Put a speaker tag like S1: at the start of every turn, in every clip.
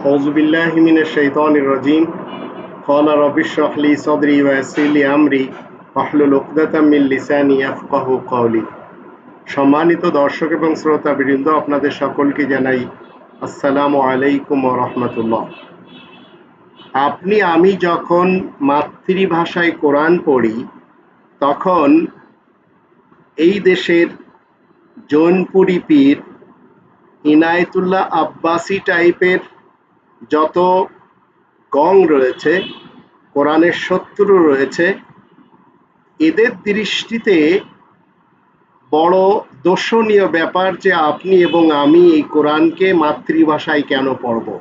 S1: أعوذ بالله من الشيطان الرجيم قال رب اشرح لي صدري ويسر لي أمري واحلل عقدة من লিসানি ইয়াফকাহু قولي সম্মানিত দর্শক এবং শ্রোতা বৃন্দ আপনাদের সকলকে জানাই আসসালামু আলাইকুম ওয়া রাহমাতুল্লাহ আপনি আমি যখন মাতৃভাষায় কোরআন পড়ি তখন এই দেশের জৌনপুরি পীর ইনায়েতুল্লাহ আব্বাসি টাইপের যত গং রয়েছে, কোরআনের শত্রু রয়েছে, এদের দৃষ্টিতে বড় দর্শনীয় ব্যাপার যে আপনি এবং আমি এই কোরআনকে মাতৃভাষায় কেন পড়ব?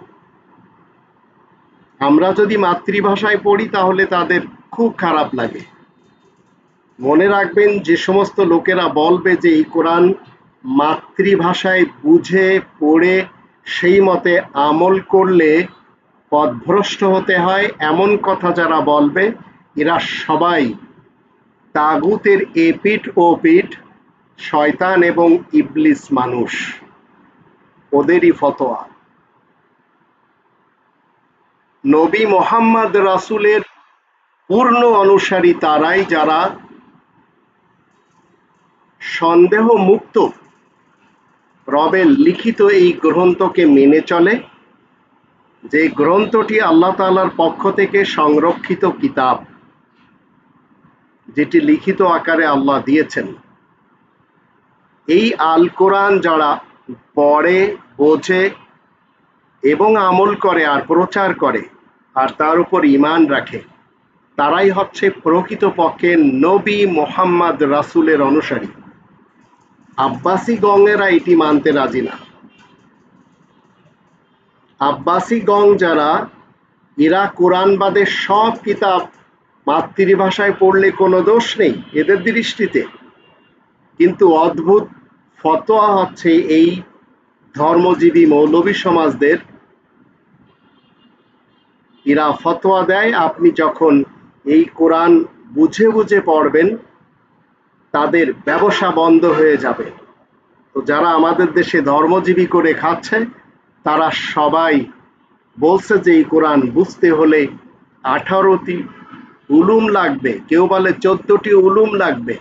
S1: আমরা যদি মাতৃভাষায় পড়ি, তাহলে তাদের খুব খারাপ লাগে। মনে রাখবেন, যে সমস্ত লোকেরা বলবে যে এই কোরআন মাতৃভাষায় বুঝে, পড়ে সেই মতে আমল করলে পথভ্রষ্ট হতে হয়। এমন কথা যারা বলবে, এরা সবাই তাগুতের এপিঠ ও পিঠ শয়তান এবং ইবলিস মানুষ। ওদেরই ফতোয়া। নবী মোহাম্মদ রাসুলের পূর্ণ অনুসারী তারাই যারা সন্দেহ মুক্ত রবের লিখিত এই গ্রন্থকে মেনে চলে। যে গ্রন্থটি আল্লাহ তালার পক্ষ থেকে সংরক্ষিত কিতাব, যেটি লিখিত আকারে আল্লাহ দিয়েছেন। এই আল কোরআন যারা পড়ে, বোঝে এবং আমল করে আর প্রচার করে আর তার উপর ইমান রাখে, তারাই হচ্ছে প্রকৃত পক্ষে নবী মোহাম্মদ রাসুলের অনুসারী। আব্বাসি গঙ্গেরা এটি মানতে রাজি না। আব্বাসি গং যারা, এরা কোরআন বাদের সব কিতাব মাতৃভাষায় পড়লে কোনো দোষ নেই এদের দৃষ্টিতে। কিন্তু অদ্ভুত ফতোয়া হচ্ছে এই ধর্মজীবী মৌলবী সমাজদের। এরা ফতোয়া দেয়, আপনি যখন এই কোরআন বুঝে বুঝে পড়বেন তাদের ব্যবসা বন্ধ হয়ে যাবে। তো যারা আমাদের দেশে ধর্মজীবী করে খাচ্ছে, তারা সবাই বলছে যে এই কোরআন বুঝতে হলে আঠারোটি উলুম লাগবে। কেউ বলে চোদ্দটি উলুম লাগবে।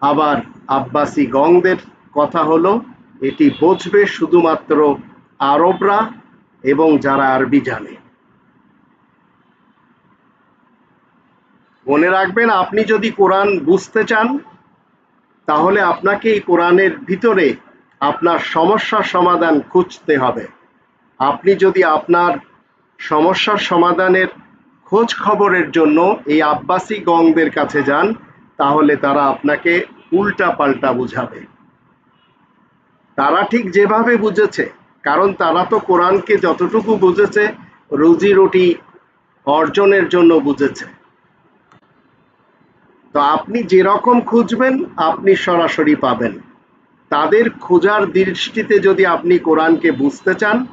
S1: আবার আব্বাসী গংদের কথা হলো, এটি বুঝবে শুধুমাত্র আরবরা এবং যারা আরবি জানে। মনে রাখবেন, আপনি যদি কোরআন বুঝতে চান তাহলে আপনাকে এই কোরআনের ভিতরে আপনার সমস্যার সমাধান খুঁজতে হবে। আপনি যদি আপনার সমস্যার সমাধানের খোঁজ খবরের জন্য এই আব্বাসি গংদের কাছে যান, তাহলে তারা আপনাকে উল্টা পাল্টা বুঝাবে। তারা ঠিক যেভাবে বুঝেছে, কারণ তারা তো কোরআনকে যতটুকু বুঝেছে রুজি রুটি অর্জনের জন্য বুঝেছে। তো আপনি যেরকম খুঁজবেন, আপনি সরাসরি পাবেন। তাদের খোঁজার দৃষ্টিতে যদি আপনি কোরআনকে বুঝতে চান,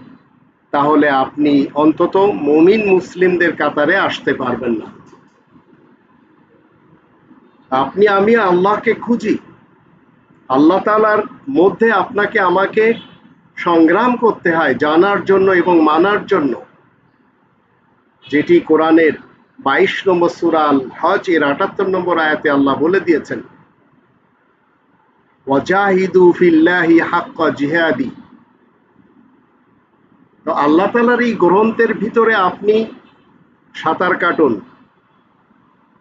S1: তাহলে আপনি অন্তত মমিন মুসলিমদের কাতারে আসতে পারবেন না। আপনি, আমি আল্লাহকে খুঁজি। আল্লাহ তালার মধ্যে আপনাকে আমাকে সংগ্রাম করতে হয়, জানার জন্য এবং মানার জন্য। যেটি কোরআনের বাইশ নম্বর সুরাল হজ এর আটাত্তর নম্বর আয়াতে আল্লাহ বলে দিয়েছেন তো আল্লাহ তালার এই গ্রন্থের ভিতরে আপনি সাঁতার কাটুন।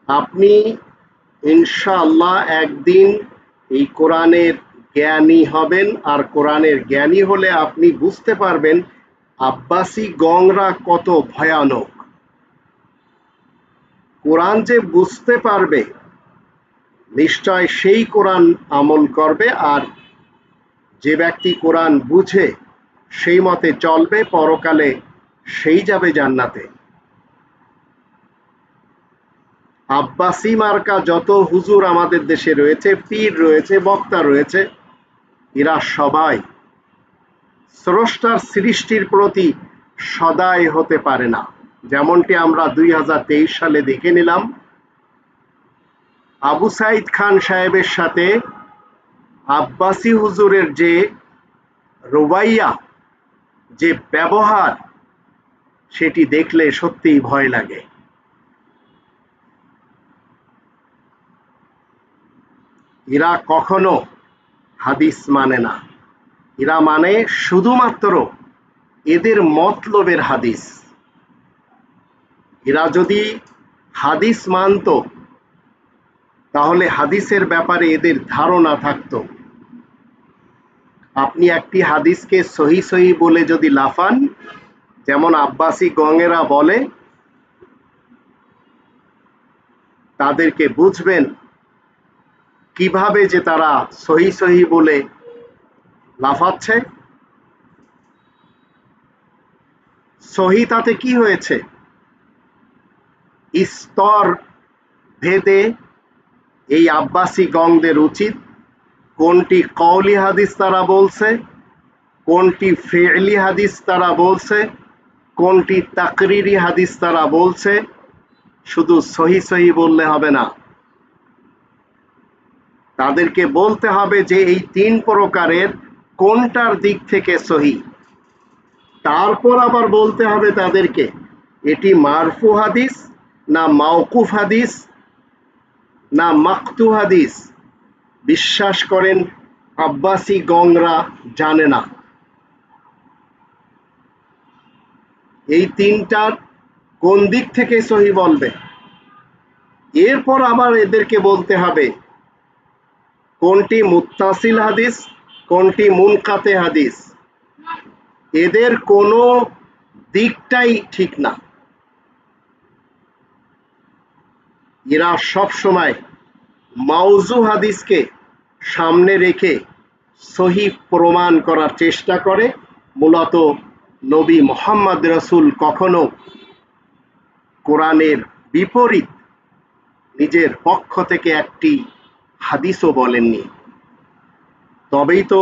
S1: আপনি ইনশাআল্লাহ একদিন এই কোরআনের জ্ঞানী হবেন, আর কোরআনের জ্ঞানী হলে আপনি বুঝতে পারবেন আব্বাসী গংরা কত ভয়ানক। কোরআন যে বুঝতে পারবে, নিশ্চয় সেই কোরআন আমল করবে আর যে ব্যক্তি কোরআন বুঝে সেই মতে চলবে, পরকালে সেই যাবে জান্নাতে। আব্বাসি মার্কা যত হুজুর আমাদের দেশে রয়েছে, পীর রয়েছে, বক্তা রয়েছে, এরা সবাই স্রষ্টার সৃষ্টির প্রতি সদায় হতে পারে না। যেমনটি আমরা দুই হাজার তেইশ সালে দেখে নিলাম, আবু সাইদ খান সাহেবের সাথে আব্বাসি হুজুরের যে রুবাইয়া, যে ব্যবহার, সেটি দেখলে সত্যিই ভয় লাগে। এরা কখনো হাদিস মানে না। এরা মানে শুধুমাত্র এদের মতলবের হাদিস। এরা যদি হাদিস মানত, তাহলে হাদিসের ব্যাপারে এদের ধারণা থাকতো। আপনি একটি হাদিসকে সহি সহি বলে যদি লাফান, যেমন আব্বাসী গঙ্গেরা বলে, তাদেরকে বুঝবেন কীভাবে যে তারা সহি সহি বলে লাফাচ্ছে। সহি তাতে কি হয়েছে? স্তর ভেদে এই আব্বাসি গংদের উচিত কোনটি কওলি হাদিস তারা বলছে, কোনটি ফেলি হাদিস তারা বলছে, কোনটি তাকরিরি হাদিস তারা বলছে, শুধু সহি সহি বললে হবে না। তাদেরকে বলতে হবে যে এই তিন প্রকারের কোনটার দিক থেকে সহি। তারপর আবার বলতে হবে তাদেরকে, এটি মারফু হাদিস না মাওকুফ হাদিস, না মাকতু হাদিস। বিশ্বাস করেন, আব্বাসি গংরা জানে না। এই তিনটার কোন দিক থেকে সহি বলবে? এরপর আবার এদেরকে বলতে হবে, কোনটি মুত্তাসিল হাদিস, কোনটি মুনকাতে হাদিস? এদের কোনো দিকটাই ঠিক না। এরা সব সময় মাউজু হাদিসকে সামনে রেখে সহি প্রমাণ করার চেষ্টা করে। মূলত নবী মোহাম্মদ রসুল কখনো কোরআনের বিপরীত নিজের পক্ষ থেকে একটি হাদিসও বলেননি। তবেই তো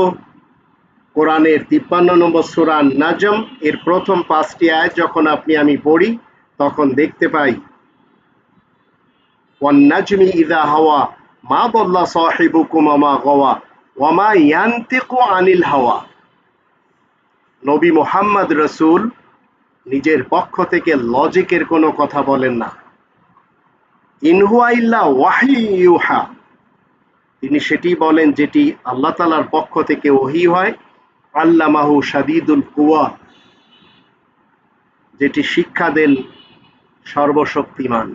S1: কোরআনের তিপ্পান্ন নম্বর সুরান নাজম এর প্রথম পাঁচটি আয় যখন আপনি আমি পড়ি, তখন দেখতে পাই ওয়ান্নাজমি ইদা হাওয়া, মা বল্লা সাহিবুকুম আমা গওয়া ওয়ামা ইয়ান্তিকু আনিল হাওয়া। নবী মোহাম্মদ রসুল নিজের পক্ষ থেকে লজিকের কোনো কথা বলেন না। ইনহুয়াইল্লা ওয়াহি ইউহা। তিনি সেটি বলেন যেটি আল্লাহ তালার পক্ষ থেকে ওহি হয়। আল্লামাহু সাদিদুল কুয়া যেটি শিক্ষা দেন সর্বশক্তিমান।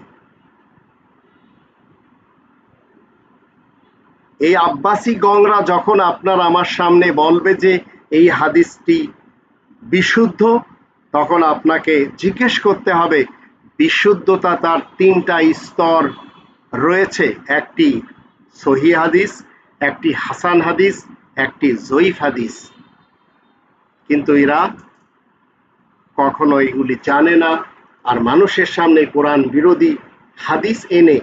S1: এই আব্বাসী গংরা যখন আপনার আমার সামনে বলবে যে এই হাদিসটি বিশুদ্ধ, তখন আপনাকে জিজ্ঞেস করতে হবে, বিশুদ্ধতা তার তিনটা স্তর রয়েছে, একটি সহি হাদিস, একটি হাসান হাদিস, একটি জয়ীফ হাদিস। কিন্তু এরা কখনো এগুলি জানে না, আর মানুষের সামনে কোরআন বিরোধী হাদিস এনে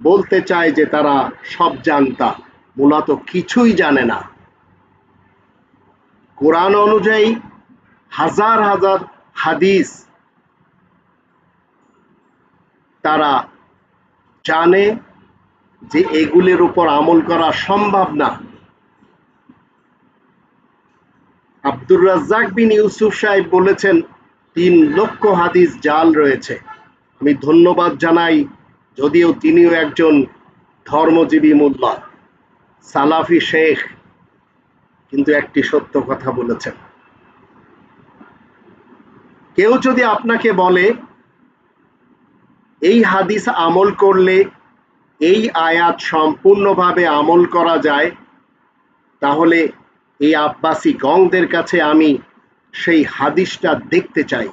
S1: বলতে চায় যে তারা সব জানতা। মূলত কিছুই জানে না। কোরআন অনুযায়ী হাজার হাজার হাদিস তারা জানে যে এগুলির উপর আমল করা সম্ভব না। আব্দুর রাজ্জাক বিন ইউসুফ সাহেব বলেছেন, তিন লক্ষ হাদিস জাল রয়েছে। আমি ধন্যবাদ জানাই, যদিও তিনিও একজন ধর্মজীবী মোল্লা। সালাফি শেখ কিন্তু একটি সত্য কথা বলেছেন। কেউ যদি আপনাকে বলে, এই হাদিস আমল করলে এই আয়াত সম্পূর্ণভাবে আমল করা যায়, তাহলে এই আব্বাসী গংদের কাছে আমি সেই হাদিসটা দেখতে চাই।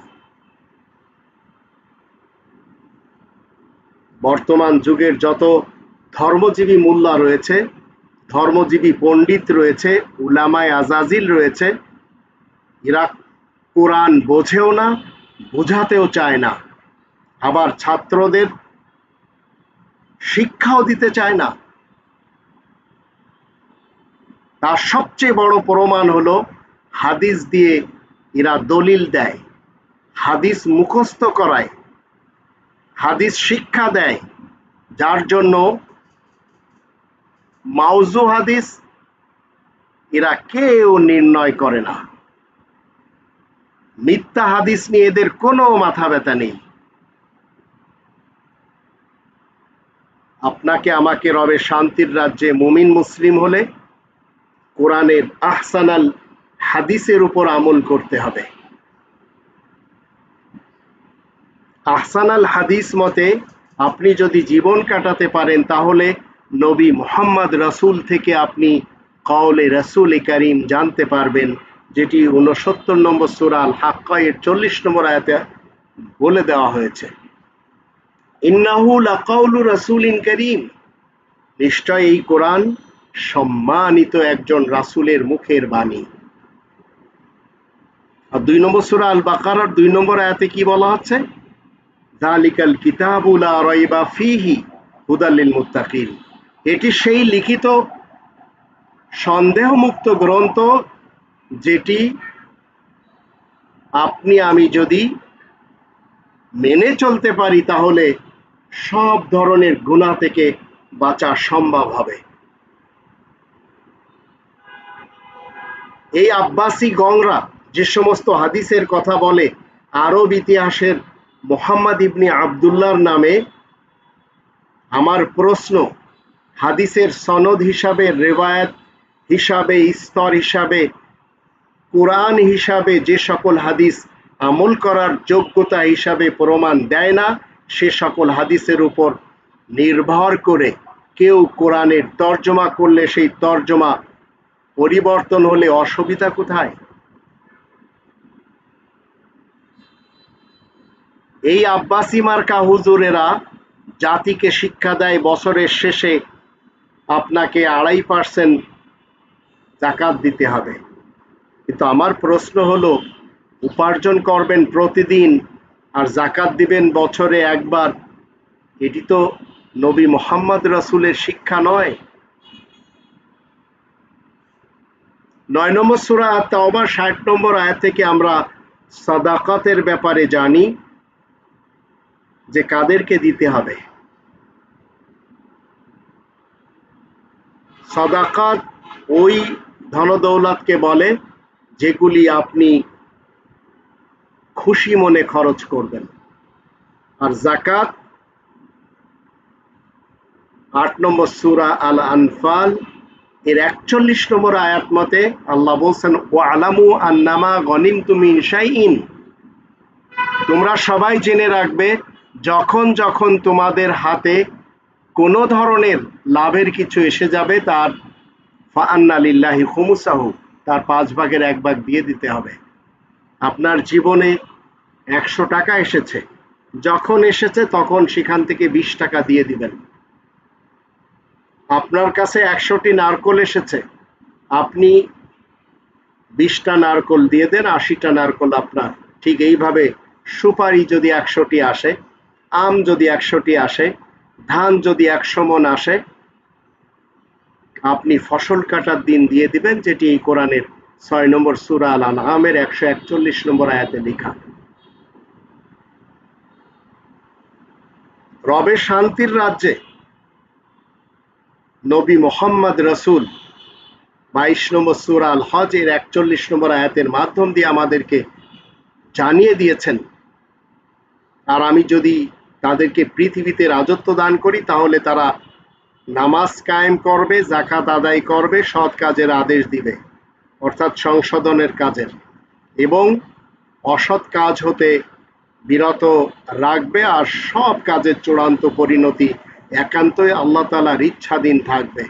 S1: বর্তমান যুগের যত ধর্মজীবী মোল্লা রয়েছে ধর্মজীবী পণ্ডিত রয়েছে, উলামায় আজাজিল রয়েছে। এরা কোরআন বোঝেও না, বোঝাতেও চায় না। আবার ছাত্রদের শিক্ষাও দিতে চায় না। তার সবচেয়ে বড় প্রমাণ হলো, হাদিস দিয়ে এরা দলিল দেয়, হাদিস মুখস্থ করায়, হাদিস শিক্ষা দেয়। যার জন্য মাউজু হাদিস, এরা কেউ নির্ণয় করে না। মিথ্যা হাদিস নিয়ে এদের কোনো মাথা ব্যথা নেই। আপনাকে আমাকে রবে শান্তির রাজ্যে মুমিন মুসলিম হলে কোরআনের আহসানাল হাদিসের উপর আমল করতে হবে। আহসানাল হাদিস মতে আপনি যদি জীবন কাটাতে পারেন তাহলে নবী মোহাম্মদ রসুল থেকে আপনি কওলে রসুল করিম জানতে পারবেন, যেটি উনসত্তর নম্বর সুরাল হাক্কা এর চল্লিশ নম্বর আয়াতে বলে দেওয়া হয়েছে। ইন্নাহু লাকাউলু রাসূলিন করিম। নিশ্চয় এই কোরআন সম্মানিত একজন রাসূলের মুখের বাণী। আর দুই নম্বর সূরা আল বাকারার দুই নম্বর আয়াতে কি বলা হচ্ছে? যালিকাল কিতাবু লা রাইবা ফিহি হুদাল লিল মুত্তাকিন। এটি সেই লিখিত সন্দেহমুক্ত গ্রন্থ যেটি আপনি, আমি যদি মেনে চলতে পারি, তাহলে সব ধরনের গুণা থেকে বাঁচা সম্ভব হবে। এই আব্বাসী গংরা যে সমস্ত হাদিসের কথা বলে, আরব ইতিহাসের মোহাম্মদ ইবনি আবদুল্লাহর নামে আমার প্রশ্ন হাদিসের সনদ হিসাবে রেবায়াত হিসাবে, স্তর হিসাবে, কোরআন হিসাবে যে সকল হাদিস আমল করার যোগ্যতা হিসাবে প্রমাণ দেয় না, সে সকল হাদিসের উপর নির্ভর করে কেউ কোরআনের তর্জমা করলে সেই তর্জমা পরিবর্তন হলে অসুবিধা কোথায়? এই আব্বাসি মার্কা হুজুরেরা জাতিকে শিক্ষা দেয় বছরের শেষে আপনাকে আড়াই পার্সেন্ট জাকাত দিতে হবে। কিন্তু আমার প্রশ্ন হলো, উপার্জন করবেন প্রতিদিন আর জাকাত দিবেন বছরে একবার, এটি তো নবী মোহাম্মদ রসুলের শিক্ষা নয়। নয় নম্বর সুরা তাওবা ষাট নম্বর আয়াত থেকে আমরা সাদাকাতের ব্যাপারে জানি যে কাদেরকে দিতে হবে। সদাকাত ওই ধনদৌলাতকে বলে যেগুলি আপনি খুশি মনে খরচ করবেন। আর জাকাত আট নম্বর সুরা আল আনফাল এর একচল্লিশ নম্বর আয়াত মতে আল্লাহ বলছেন ও আলামু আন্নামা গনিম তুমি ইন তোমরা সবাই জেনে রাখবে, যখন যখন তোমাদের হাতে কোনো ধরনের লাভের কিছু এসে যাবে, তার ফান্না লিল্লাহি খুমুসাহু, তার পাঁচ ভাগের এক ভাগ দিয়ে দিতে হবে। আপনার জীবনে একশো টাকা এসেছে। যখন এসেছে তখন সেখান থেকে বিশ টাকা দিয়ে দিবেন। আপনার কাছে একশোটি নারকল এসেছে। আপনি বিশটা নারকল দিয়ে দেন, আশিটা নারকল আপনার। ঠিক এইভাবে সুপারি যদি একশোটি আসে, আম যদি একশোটি আসে ধান যদি একশো মন আসে, আপনি ফসল কাটার দিন দিয়ে দিবেন, যেটি এই কোরআনের ছয় নম্বর সুরা আল আমের একশো একচল্লিশ নম্বর আয়াতে লেখা। রবে শান্তির রাজ্যে নবী মোহাম্মদ রসুল বাইশ নম্বর সুরা আল হজ এর একচল্লিশ নম্বর আয়াতের মাধ্যম দিয়ে আমাদেরকে জানিয়ে দিয়েছেন। আর আমি যদি তাদেরকে পৃথিবীতে রাজত্ব দান করি, তাহলে তারা নামাজ কায়েম করবে জাকাত আদায় করবে, সৎ কাজের আদেশ দিবে, অর্থাৎ সংশোধনের কাজের। এবং অসৎ কাজ হতে বিরত রাখবে আর সব কাজের চূড়ান্ত পরিণতি একান্তই আল্লাহ তালার ইচ্ছাধীন থাকবে।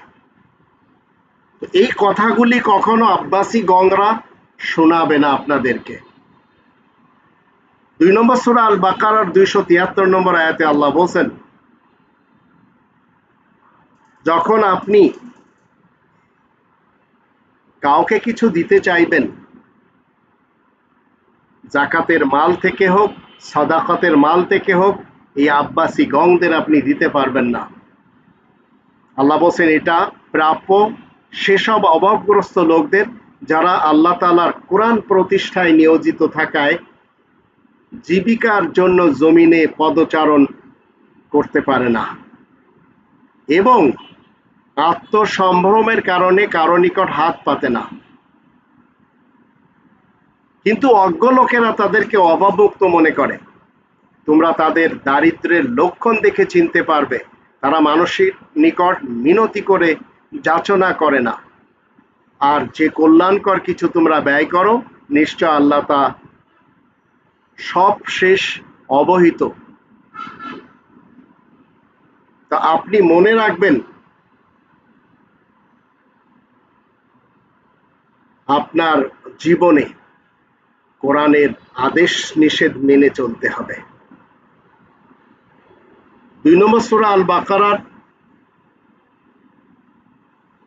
S1: এই কথাগুলি কখনো আব্বাসী গংরা শোনাবে না আপনাদেরকে। দুই নম্বর সুরা আল বাকার দুইশো তিয়াত্তর নম্বর আয়াতে আল্লাহ বলছেন, যখন আপনি কাউকে কিছু দিতে চাইবেন, জাকাতের মাল থেকে হোক, সাদাকতের মাল থেকে হোক, এই আব্বাসি গংদের আপনি দিতে পারবেন না। আল্লাহ বলছেন, এটা প্রাপ্য সেসব অভাবগ্রস্ত লোকদের যারা আল্লাহ তালার কোরআন প্রতিষ্ঠায় নিয়োজিত থাকায় জীবিকার জন্য জমিনে পদচারণ করতে পারে না। এবং আত্মসম্ভ্রমের কারণে কারও নিকট হাত পাতে না। কিন্তু অজ্ঞ লোকেরা তাদেরকে অভাবমুক্ত মনে করে। তোমরা তাদের দারিদ্রের লক্ষণ দেখে চিনতে পারবে। তারা মানুষের নিকট মিনতি করে যাচনা করে না। আর যে কল্যাণকর কিছু তোমরা ব্যয় করো, নিশ্চয় আল্লাহ তা সব শেষ অবহিত। তা আপনি মনে রাখবেন, আপনার জীবনে কোরআনের আদেশ নিষেধ মেনে চলতে হবে। দুই নম্বর সুরা আল বাকারার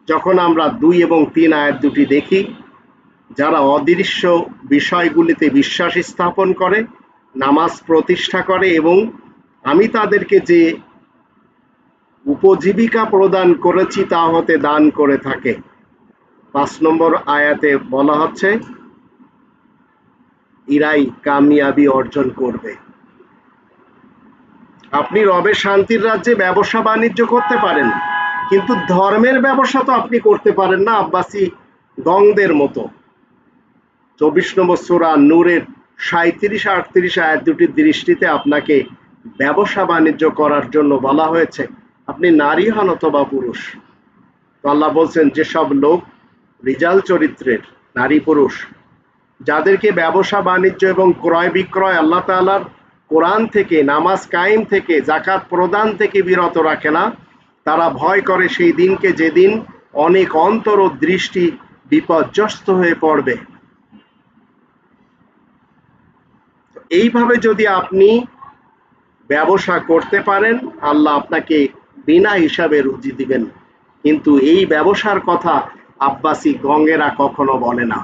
S1: যখন আমরা দুই এবং তিন আয়াত দুটি দেখি যারা অদৃশ্য বিষয়গুলিতে বিশ্বাস স্থাপন করে, নামাজ প্রতিষ্ঠা করে এবং আমি তাদেরকে যে উপজীবিকা প্রদান করেছি তা হতে দান করে থাকে। পাঁচ নম্বর আয়াতে বলা হচ্ছে, ইরাই কামিয়াবি অর্জন করবে। আপনি রবে শান্তির রাজ্যে ব্যবসা বাণিজ্য করতে পারেন, কিন্তু ধর্মের ব্যবসা তো আপনি করতে পারেন না, আব্বাসি গংদের মতো। চব্বিশ নম্বর সুরা নূরের সাঁত্রিশ আটত্রিশ আয়াত দুটির দৃষ্টিতে আপনাকে ব্যবসা বাণিজ্য করার জন্য বলা হয়েছে, আপনি নারী হন অথবা পুরুষ। তো আল্লাহ বলছেন, যেসব লোক রিজাল চরিত্রের নারী পুরুষ, যাদেরকে ব্যবসা, বাণিজ্য এবং ক্রয় বিক্রয় আল্লাহ তালার কোরআন থেকে, নামাজ কায়েম থেকে জাকাত প্রদান থেকে বিরত রাখে না, তারা ভয় করে সেই দিনকে যেদিন অনেক অন্তর ও দৃষ্টি বিপর্যস্ত হয়ে পড়বে। এইভাবে যদি আপনি ব্যবসা করতে পারেন, আল্লাহ আপনাকে বিনা হিসাবে রুজি দিবেন। কিন্তু এই ব্যবসার কথা আব্বাসি গঙ্গেরা কখনো বলে না।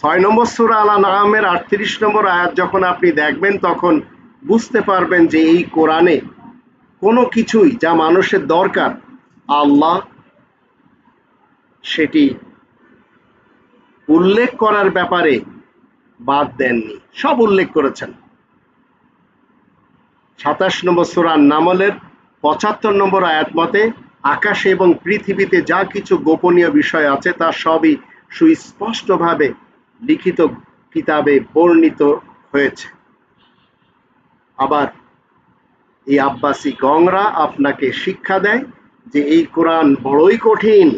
S1: ছয় নম্বর সুরা আলা নামের আটত্রিশ নম্বর আয়াত যখন আপনি দেখবেন, তখন বুঝতে পারবেন যে এই কোরআনে কোনো কিছুই যা মানুষের দরকার, আল্লাহ সেটি উল্লেখ করার ব্যাপারে বাদ দেননি। সব উল্লেখ করেছেন। সাতাশ নম্বর সুরার নামলের পঁচাত্তর নম্বর আয়াত মতে, আকাশে এবং পৃথিবীতে যা কিছু গোপনীয় বিষয় আছে তা সবই সুস্পষ্টভাবে লিখিত কিতাবে বর্ণিত হয়েছে। আবার এই আব্বাসী গংরা আপনাকে শিক্ষা দেয় যে এই কোরআন বড়ই কঠিন।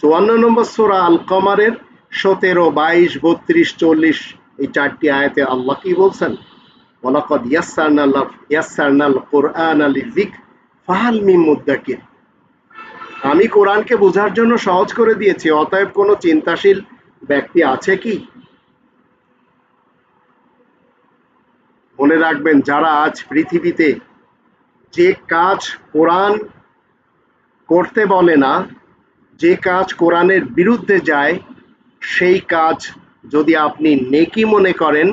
S1: চুয়ান্ন নম্বর সোরা আল কমারের সতেরো, বাইশ, বত্রিশ, চল্লিশ এই চারটি আয়াতে আল্লাহ কি বলছেন? ওয়ালাকাদ ইয়াসসারনাল ইয়াসসারনাল কোরআন আলি যিক ফাহাল আমি কোরআনকে বোঝার জন্য সহজ করে দিয়েছি, অতএব কোনো চিন্তাশীল ব্যক্তি আছে কি? মনে রাখবেন, যারা আজ পৃথিবীতে যে কাজ কোরআন করতে বলে না, যে কাজ কোরআনের বিরুদ্ধে যায় সেই কাজ যদি আপনি নেকি মনে করেন,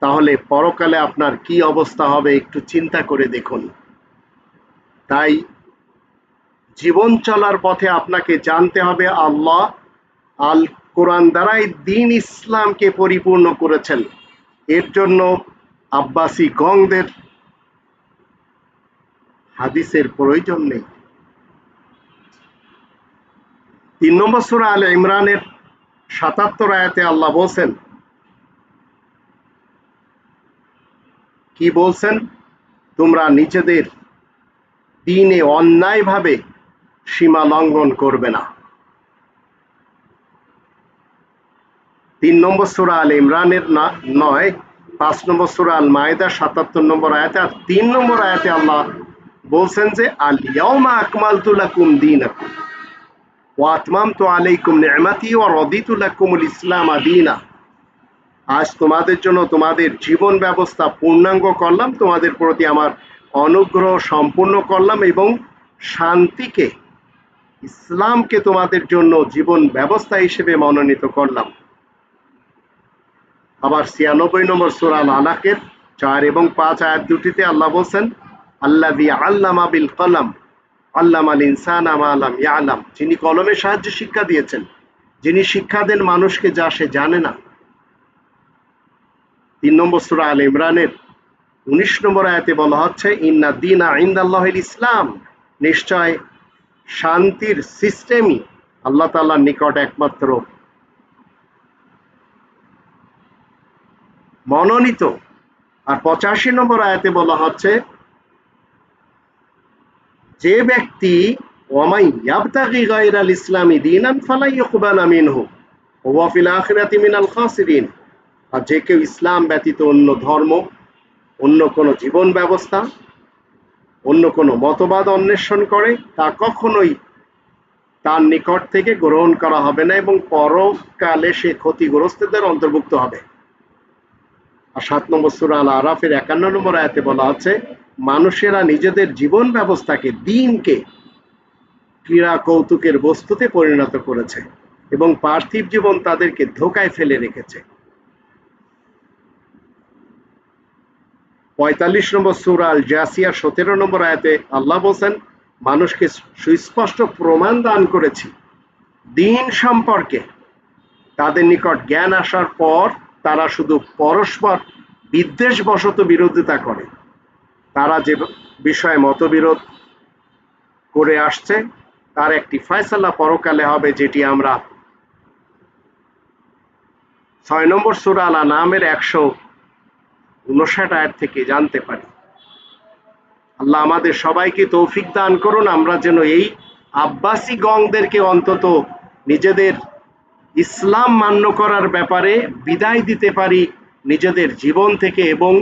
S1: তাহলে পরকালে আপনার কি অবস্থা হবে একটু চিন্তা করে দেখুন। তাই জীবন চলার পথে আপনাকে জানতে হবে আল্লাহ আল কোরআন দ্বারাই দিন ইসলামকে পরিপূর্ণ করেছেন। এর জন্য আব্বাসি গংদের হাদিসের প্রয়োজন নেই। তিন নম্বর সুরা আল ইমরানের সাতাত্তর আয়াতে আল্লাহ বলছেন, কি বলছেন? তোমরা নিজেদের দিনে অন্যায়ভাবে সীমা লঙ্ঘন করবে না। তিন নম্বর সুরা আল ইমরানের না, নয়, পাঁচ নম্বর সুরা আল মায়দা, সাতাত্তর নম্বর আয়াতে আর তিন নম্বর আয়াতে আল্লাহ বলছেন যে, আল ইয়াউমা আকমালতু লাকুম দীনাকুম। ওয়া ইসলাম আজ তোমাদের জন্য তোমাদের জীবন ব্যবস্থা পূর্ণাঙ্গ করলাম, তোমাদের প্রতি আমার অনুগ্রহ সম্পূর্ণ করলাম এবং শান্তিকে, ইসলামকে তোমাদের জন্য জীবন ব্যবস্থা হিসেবে মনোনীত করলাম। আবার ছিয়ানব্বই নম্বর সুরাল আলাকের চার এবং পাঁচ আয়াত দুটিতে আল্লাহ বলছেন আল্লাহ আল্লামা বিল কলাম আল্লাম আল ইনসান আলাম ইয়ালাম, যিনি কলমের সাহায্যে শিক্ষা দিয়েছেন, যিনি শিক্ষা দেন মানুষকে যা সে জানে না। তিন নম্বর সুরা আল ইমরানের উনিশ নম্বর আয়াতে বলা হচ্ছে, ইন্না দিন ইন্দাল্লাহ ইসলাম। নিশ্চয় শান্তির সিস্টেমই আল্লাহ তাআলার নিকট একমাত্র। মনোনীত। আর পঁচাশি নম্বর আয়াতে বলা হচ্ছে যে ব্যক্তি আর যে কেউ ইসলাম ব্যতীত অন্য ধর্ম, অন্য কোনো জীবন ব্যবস্থা, অন্য কোনো মতবাদ অন্বেষণ করে, তা কখনোই তার নিকট থেকে গ্রহণ করা হবে না এবং পরকালে সে ক্ষতিগ্রস্তদের অন্তর্ভুক্ত হবে। আর সাত নম্বর সুরা আল আরাফের একান্ন নম্বর আয়াতে বলা আছে মানুষেরা নিজেদের জীবন ব্যবস্থাকে দিনকে ক্রীড়া কৌতুকের বস্তুতে পরিণত করেছে এবং পার্থিব জীবন তাদেরকে ধোকায় ফেলে রেখেছে। পঁয়তাল্লিশ নম্বর সুরা আল জাসিয়া সতেরো নম্বর আয়াতে আল্লাহ বলছেন, মানুষকে সুস্পষ্ট প্রমাণ দান করেছি। দিন সম্পর্কে তাদের নিকট জ্ঞান আসার পর তারা শুধু পরস্পর বিদ্বেষবশত বিরোধিতা করে। তারা যে বিষয়ে মতবিরোধ করে আসছে, তার একটি ফয়সালা পরকালে হবে, যেটি আমরা ছয় নম্বর সুরা আলা নামের একশো উনষাট আয়াত থেকে জানতে পারি। আল্লাহ আমাদের সবাইকে তৌফিক দান করুন। আমরা যেন এই আব্বাসী গংদেরকে অন্তত নিজেদের ইসলাম মান্য করার ব্যাপারে বিদায় দিতে পারি, নিজেদের জীবন থেকে এবং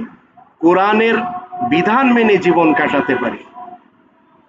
S1: কোরআনের বিধান মেনে জীবন কাটাতে পারি।